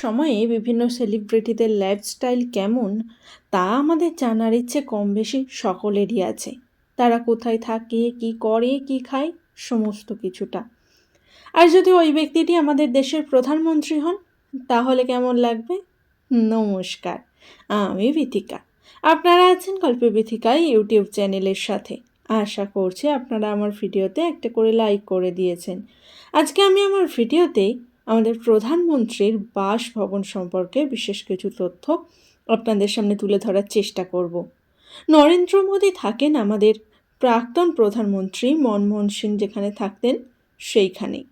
সময়ে বিভিন্ন সেলিব্রিটিদের লাইফস্টাইল কেমন, তা আমাদের জানার ইচ্ছে কম বেশি সকলেরই আছে। তারা কোথায় থাকে, কি করে, কি খায়, সমস্ত কিছুটা। আর যদি ওই ব্যক্তিটি আমাদের দেশের প্রধানমন্ত্রী হন, তাহলে কেমন লাগবে? নমস্কার, আমি বিথিকা। আপনারা আছেন গল্পে বিথিকা ইউটিউব চ্যানেলের সাথে। আশা করছি আপনারা আমার ভিডিওতে একটা করে লাইক করে দিয়েছেন। আজকে আমি আমার ভিডিওতে আমাদের প্রধানমন্ত্রীর বাসভবন সম্পর্কে বিশেষ কিছু তথ্য আপনাদের সামনে তুলে ধরার চেষ্টা করব। নরেন্দ্র মোদী থাকেন আমাদের প্রাক্তন প্রধানমন্ত্রী মনমোহন সিং যেখানে থাকতেন সেইখানেই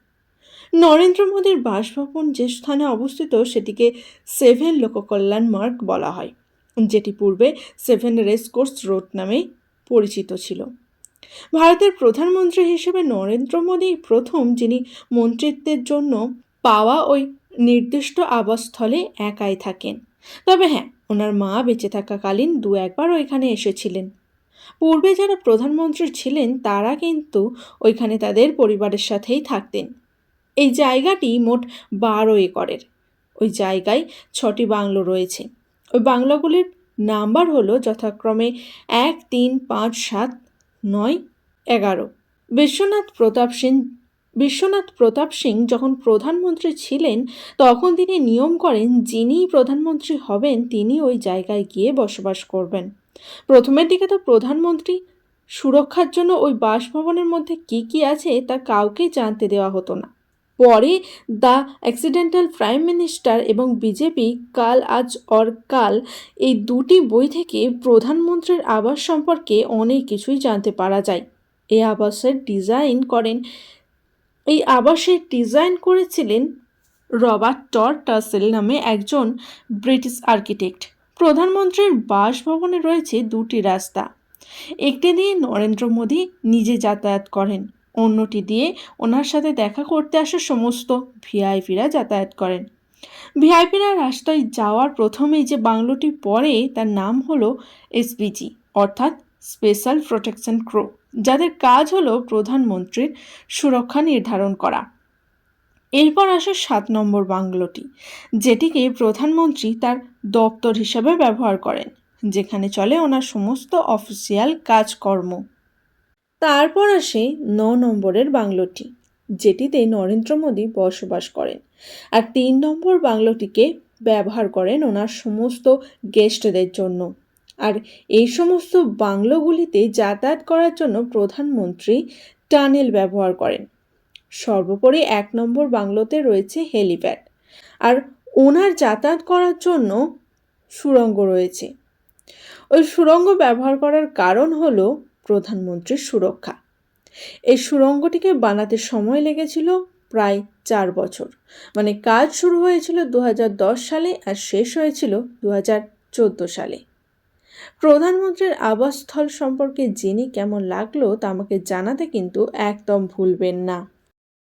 নরেন্দ্র মোদীর বাসভবন যে স্থানে অবস্থিত সেটিকে সেভেন লোককল্যাণ মার্গ বলা হয়, যেটি পূর্বে সেভেন রেসকোর্স রোড নামে পরিচিত ছিল। ভারতের প্রধানমন্ত্রী হিসেবে নরেন্দ্র মোদী প্রথম যিনি মন্ত্রিত্বের জন্য পাওয়া ওই নির্দিষ্ট আবাসস্থলে একাই থাকেন। তবে হ্যাঁ ওনার মা বেঁচে থাকাকালীন দু একবার ওইখানে এসেছিলেন। পূর্বে যারা প্রধানমন্ত্রী ছিলেন, তারা কিন্তু ওইখানে তাদের পরিবারের সাথেই থাকতেন। এই জায়গাটি মোট বারো একরের। ওই জায়গায় ছটি বাংলো রয়েছে। ওই বাংলোগুলির নাম্বার হলো যথাক্রমে এক তিন পাঁচ সাত নয় এগারো। বিশ্বনাথ প্রতাপ সিং বিশ্বনাথ প্রতাপ সিং যখন প্রধানমন্ত্রী ছিলেন, তখন তিনি নিয়ম করেন যিনি প্রধানমন্ত্রী হবেন তিনি ওই জায়গায় গিয়ে বসবাস করবেন। প্রথমের দিকে তো প্রধানমন্ত্রী সুরক্ষার জন্য ওই বাসভবনের মধ্যে কি কি আছে তা কাউকে জানতে দেওয়া হতো না। পরে দ্য অ্যাক্সিডেন্টাল প্রাইম মিনিস্টার এবং বিজেপি কাল আজ অর কাল এই দুটি বই থেকে প্রধানমন্ত্রীর আবাস সম্পর্কে অনেক কিছুই জানতে পারা যায়। এই আবাসের ডিজাইন করেন এই আবাসের ডিজাইন করেছিলেন রবার্ট টর টাসেল নামে একজন ব্রিটিশ আর্কিটেক্ট। প্রধানমন্ত্রীর বাসভবনে রয়েছে দুটি রাস্তা। একটি দিয়ে নরেন্দ্র মোদী নিজে যাতায়াত করেন, অন্যটি দিয়ে ওনার সাথে দেখা করতে আসা সমস্ত ভিআইপিরা যাতায়াত করেন। ভিআইপিরা রাস্তায় যাওয়ার প্রথমেই যে বাংলোটি পড়ে তার নাম হলো এসপিজি অর্থাৎ স্পেশাল প্রোটেকশন ক্রো। যাদের কাজ হলো প্রধানমন্ত্রীর সুরক্ষা নির্ধারণ করা। এরপর আসে সাত নম্বর বাংলোটি, যেটিকে প্রধানমন্ত্রী তার দপ্তর হিসাবে ব্যবহার করেন, যেখানে চলে ওনার সমস্ত অফিসিয়াল কাজকর্ম। তারপর আসে ন নম্বরের বাংলোটি, যেটিতে নরেন্দ্র মোদী বসবাস করেন, আর তিন নম্বর বাংলোটিকে ব্যবহার করেন ওনার সমস্ত গেস্টদের জন্য। আর এই সমস্ত বাংলোগুলিতে যাতায়াত করার জন্য প্রধানমন্ত্রী টানেল ব্যবহার করেন। সর্বোপরি এক নম্বর বাংলোতে রয়েছে হেলিপ্যাড। আর ওনার যাতায়াত করার জন্য সুড়ঙ্গ রয়েছে। ওই সুড়ঙ্গ ব্যবহার করার কারণ হলো প্রধানমন্ত্রীর সুরক্ষা। এই সুড়ঙ্গটিকে বানাতে সময় লেগেছিল প্রায় চার বছর। মানে কাজ শুরু হয়েছিল দু হাজার দশ সালে আর শেষ হয়েছিল দু হাজার চোদ্দ সালে। প্রধানমন্ত্রীর আবাসস্থল সম্পর্কে জেনে কেমন লাগল তা আমাকে জানাতে কিন্তু একদম ভুলবেন না।